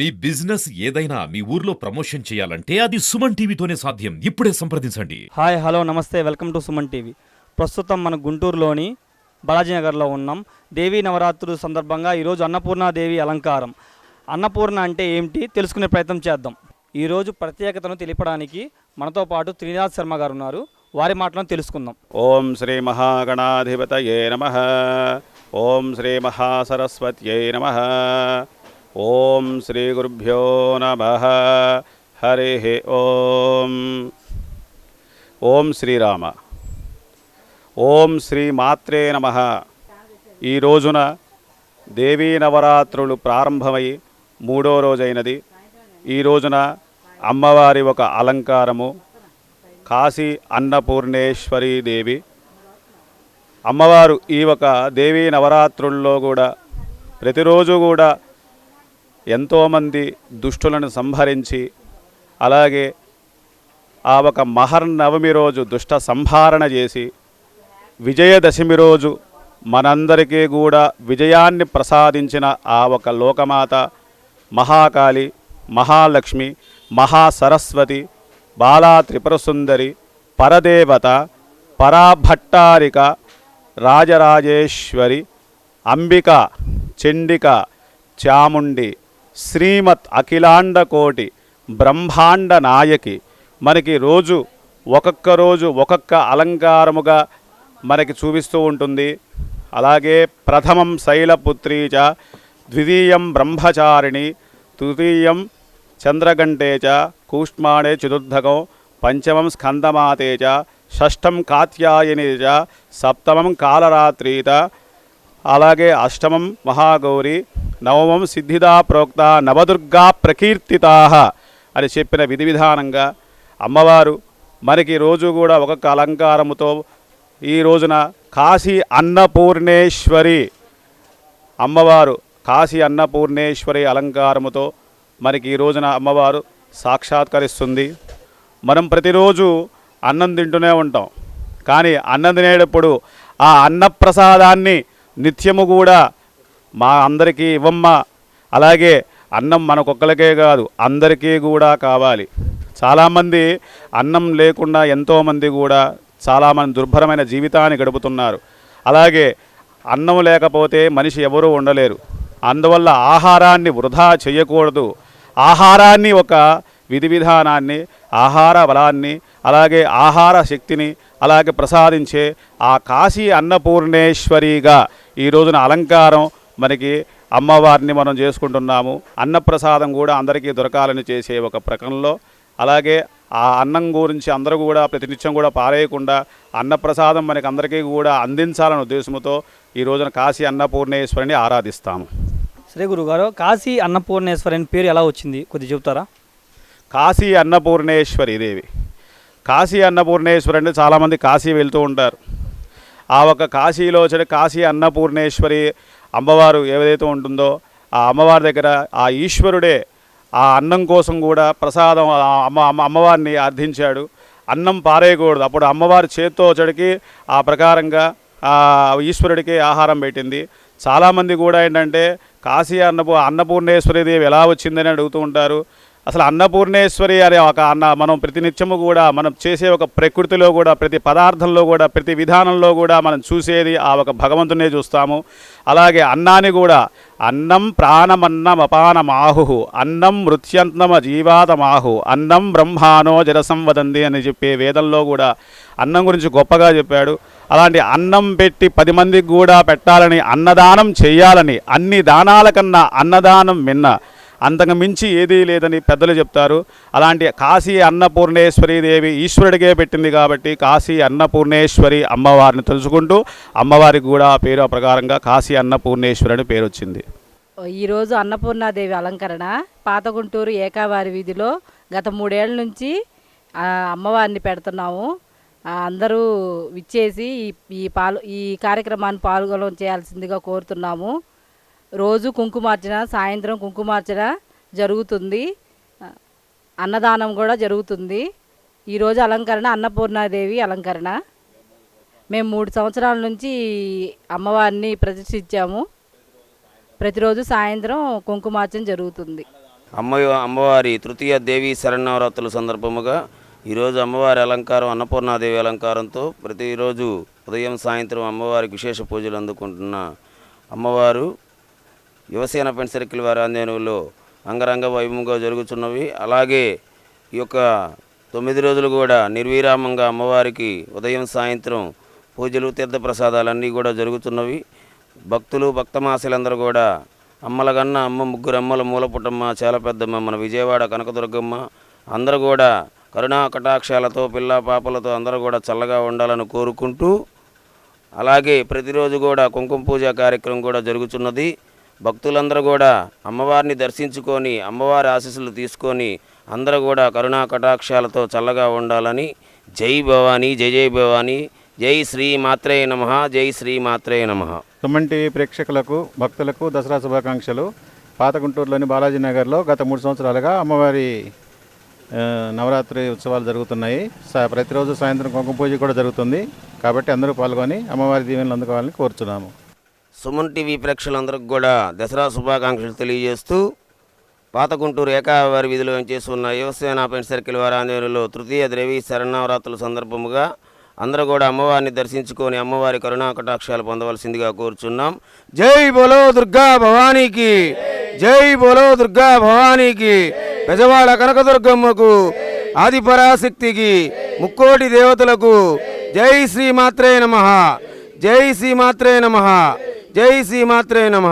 మీ business ఏదైనా మీ ఊర్లో promotion చేయాలంటే అది సుమన్ టీవీతోనే సాధ్యం. ఇప్పుడే సంప్రదించండి. హాయ్ హలో నమస్తే వెల్కమ్ టు సుమన్ టీవీ. ప్రస్తుతం మన గుంటూరులోని బాలాజీనగర్లో ఉన్నాం. దేవీ నవరాత్రుల సందర్భంగా ఈరోజు అన్నపూర్ణాదేవి అలంకారం. అన్నపూర్ణ అంటే ఏమిటి? తెలుసుకునే ప్రయత్నం చేద్దాం. ఈరోజు ప్రత్యేకతను తెలిపడానికి మనతో పాటు త్రినాథ్ శర్మ గారు ఉన్నారు. వారి మాటలను తెలుసుకుందాం. ఓం శ్రీ మహాగణాధిపతయే నమ. ఓం శ్రీ మహాసరస్వత్యై నమ. ఓం శ్రీ గురుభ్యో నమ. హరి ఓం. ఓం శ్రీరామ ఓం శ్రీ మాత్రే నమ. ఈ రోజున దేవీ నవరాత్రులు ప్రారంభమై మూడో రోజైనది. ఈ రోజున అమ్మవారి ఒక అలంకారము కాశీ అన్నపూర్ణేశ్వరీ దేవి. అమ్మవారు ఈ ఒక దేవీ నవరాత్రుల్లో కూడా ప్రతిరోజు కూడా ఎంతోమంది దుష్టులను సంహరించి అలాగే ఆ ఒక మహర్నవమి రోజు దుష్ట సంహారణ చేసి విజయదశమి రోజు మనందరికీ కూడా విజయాన్ని ప్రసాదించిన ఆ ఒక లోకమాత మహాకాళి మహాలక్ష్మి మహాసరస్వతి బాలా త్రిపురసుందరి పరదేవత పరాభట్టారిక రాజరాజేశ్వరి అంబిక చండిక చాముండి శ్రీమత్ అఖిలాండ కోటి బ్రహ్మాండ నాయకి. మనకి రోజు ఒక్కొక్క రోజు ఒక్కొక్క అలంకారముగా మనకి చూపిస్తూ ఉంటుంది. అలాగే ప్రథమం శైలపుత్రీ ద్వితీయం బ్రహ్మచారిణి తృతీయం చంద్రగంటేచ చ కూష్మాణే చతుర్థకం పంచమం స్కందమాతే చ షష్టం కాత్యాయని చ సప్తమం కాలరాత్రిత అలాగే అష్టమం మహాగౌరి నవమం సిద్ధిదా ప్రోక్త నవదుర్గా ప్రకీర్తితా అని చెప్పిన విధి విధానంగా అమ్మవారు మనకి రోజు కూడా ఒక్కొక్క అలంకారముతో ఈ రోజున కాశీ అన్నపూర్ణేశ్వరి అమ్మవారు కాశీ అన్నపూర్ణేశ్వరి అలంకారముతో మనకి ఈ రోజున అమ్మవారు సాక్షాత్కరిస్తుంది. మనం ప్రతిరోజు అన్నం తింటూనే ఉంటాం. కానీ అన్నం తినేటప్పుడు ఆ అన్నప్రసాదాన్ని నిత్యము కూడా మా అందరికీ ఇవ్వమ్మ. అలాగే అన్నం మనకొక్కలకే కాదు అందరికీ కూడా కావాలి. చాలామంది అన్నం లేకుండా ఎంతోమంది కూడా చాలామంది దుర్భరమైన జీవితాన్ని గడుపుతున్నారు. అలాగే అన్నం లేకపోతే మనిషి ఎవరూ ఉండలేరు. అందువల్ల ఆహారాన్ని వృధా చేయకూడదు. ఆహారాన్ని ఒక విధి విధానాన్ని ఆహార బలాన్ని అలాగే ఆహార శక్తిని అలాగే ప్రసాదించే ఆ కాశీ అన్నపూర్ణేశ్వరిగా ఈ రోజున అలంకారం మనకి అమ్మవారిని మనం చేసుకుంటున్నాము అన్నప్రసాదం కూడా అందరికీ దొరకాలని చేసే ఒక ప్రకంలో అలాగే ఆ అన్నం గురించి అందరూ కూడా ప్రతినిత్యం కూడా పారేయకుండా అన్నప్రసాదం మనకి అందరికీ కూడా అందించాలనే ఉద్దేశంతో ఈ రోజున కాశీ అన్నపూర్ణేశ్వరిని ఆరాధిస్తాము. శ్రీ గురుగారు కాశీ అన్నపూర్ణేశ్వరి అని పేరు ఎలా వచ్చింది? కొద్దిగా చెబుతారా? కాశీ అన్నపూర్ణేశ్వరి దేవి. కాశీ అన్నపూర్ణేశ్వరి అంటే చాలామంది కాశీ వెళ్తూ ఉంటారు. ఆ ఒక కాశీలో వచ్చే కాశీ అన్నపూర్ణేశ్వరి అమ్మవారు ఏదైతే ఉంటుందో ఆ అమ్మవారి దగ్గర ఆ ఈశ్వరుడే ఆ అన్నం కోసం కూడా ప్రసాదం అమ్మ అమ్మ అమ్మవారిని అర్థించాడు అన్నం పారేయకూడదు. అప్పుడు అమ్మవారి చేత్తో వచ్చడికి ఆ ప్రకారంగా ఈశ్వరుడికి ఆహారం పెట్టింది. చాలామంది కూడా ఏంటంటే కాశీ అన్నపూ అన్నపూర్ణేశ్వరి దేవి ఎలా వచ్చిందని అడుగుతూ ఉంటారు. అసలు అన్నపూర్ణేశ్వరి అనే ఒక అన్న మనం ప్రతినిత్యము కూడా మనం చేసే ఒక ప్రకృతిలో కూడా ప్రతి పదార్థంలో కూడా ప్రతి విధానంలో కూడా మనం చూసేది ఆ ఒక భగవంతునే చూస్తాము. అలాగే అన్నాన్ని కూడా అన్నం ప్రాణమన్నం అపానమాహు అన్నం మృత్యంతమ జీవాతమాహు అన్నం బ్రహ్మానో జరసం వదంది అని చెప్పే వేదంలో కూడా అన్నం గురించి గొప్పగా చెప్పాడు. అలాంటి అన్నం పెట్టి పది మందికి కూడా పెట్టాలని అన్నదానం చేయాలని అన్ని దానాల కన్నా అన్నదానం మిన్న అంతకు మించి ఏదీ లేదని పెద్దలు చెప్తారు. అలాంటి కాశీ అన్నపూర్ణేశ్వరి దేవి ఈశ్వరుడికే పెట్టింది కాబట్టి కాశీ అన్నపూర్ణేశ్వరి అమ్మవారిని తెలుసుకుంటూ అమ్మవారికి కూడా ఆ పేరు ప్రకారంగా కాశీ అన్నపూర్ణేశ్వరి అని పేరు వచ్చింది. ఈరోజు అన్నపూర్ణాదేవి అలంకరణ పాత గుంటూరు ఏకావారి వీధిలో గత మూడేళ్ళ నుంచి అమ్మవారిని పెడుతున్నాము. అందరూ విచ్చేసి ఈ ఈ పాలు ఈ కార్యక్రమాన్ని పాల్గొనం చేయాల్సిందిగా కోరుతున్నాము. రోజు కుంకుమార్చన సాయంత్రం కుంకుమార్చన జరుగుతుంది. అన్నదానం కూడా జరుగుతుంది. ఈరోజు అలంకరణ అన్నపూర్ణాదేవి అలంకరణ. మేము మూడు సంవత్సరాల నుంచి అమ్మవారిని ప్రతిష్ఠించాము. ప్రతిరోజు సాయంత్రం కుంకుమార్చన జరుగుతుంది. అమ్మ అమ్మవారి తృతీయ దేవి శరణవరాత్రుల సందర్భముగా ఈరోజు అమ్మవారి అలంకారం అన్నపూర్ణాదేవి అలంకారంతో ప్రతిరోజు ఉదయం సాయంత్రం అమ్మవారికి విశేష పూజలు అందుకుంటున్న అమ్మవారు యువసేన పెన్ సర్కిల్ వారి ఆందోళనలో అంగరంగ వైభవంగా జరుగుతున్నవి. అలాగే ఈ యొక్క తొమ్మిది రోజులు కూడా నిర్విరామంగా అమ్మవారికి ఉదయం సాయంత్రం పూజలు తీర్థప్రసాదాలన్నీ కూడా జరుగుతున్నవి. భక్తులు భక్తమాసలందరూ కూడా అమ్మలగన్న అమ్మ ముగ్గురు అమ్మల మూలపుటమ్మ చాలా పెద్దమ్మ మన విజయవాడ కనకదుర్గమ్మ అందరూ కూడా కరుణా కటాక్షాలతో పిల్ల పాపలతో అందరూ కూడా చల్లగా ఉండాలని కోరుకుంటూ అలాగే ప్రతిరోజు కూడా కుంకుమ పూజ కార్యక్రమం కూడా జరుగుతున్నది. భక్తులందరూ కూడా అమ్మవారిని దర్శించుకొని అమ్మవారి ఆశీస్సులు తీసుకొని అందరూ కూడా కరుణా కటాక్షాలతో చల్లగా ఉండాలని జై భవానీ జై జై భవానీ జై శ్రీ మాత్రే నమ జై శ్రీ మాత్రే నమ. సుమన్ టీవీ ప్రేక్షకులకు భక్తులకు దసరా శుభాకాంక్షలు. పాత గుంటూరులోని బాలాజీ నగర్లో గత మూడు సంవత్సరాలుగా అమ్మవారి నవరాత్రి ఉత్సవాలు జరుగుతున్నాయి. ప్రతిరోజు సాయంత్రం కుంకుమ పూజ కూడా జరుగుతుంది. కాబట్టి అందరూ పాల్గొని అమ్మవారి దీవెనలు అందుకోవాలని కోరుచున్నాము. సుమన్ టీవీ ప్రేక్షకులందరికీ కూడా దసరా శుభాకాంక్షలు తెలియజేస్తూ పాత గుంటూరు ఏకావారి వీధిలో చేస్తున్న యువసేన పెన్ సర్కిల్ వారి ఆధ్వర్యంలో తృతీయ ద్రవి శరణవరాత్రుల సందర్భముగా అందరూ కూడా అమ్మవారిని దర్శించుకొని అమ్మవారి కరుణా కటాక్షాలు పొందవలసిందిగా కోరుచున్నాం. జై బోలో దుర్గా భవానీకి జై బోలో దుర్గా భవానీకి పెజవాడ కనకదుర్గమ్మకు ఆదిపరాశక్తికి ముక్కోటి దేవతలకు జై శ్రీ మాత్రే నమ జై శ్రీ మాత్రే నమ. జై శ్రీ మాత్రే నమ.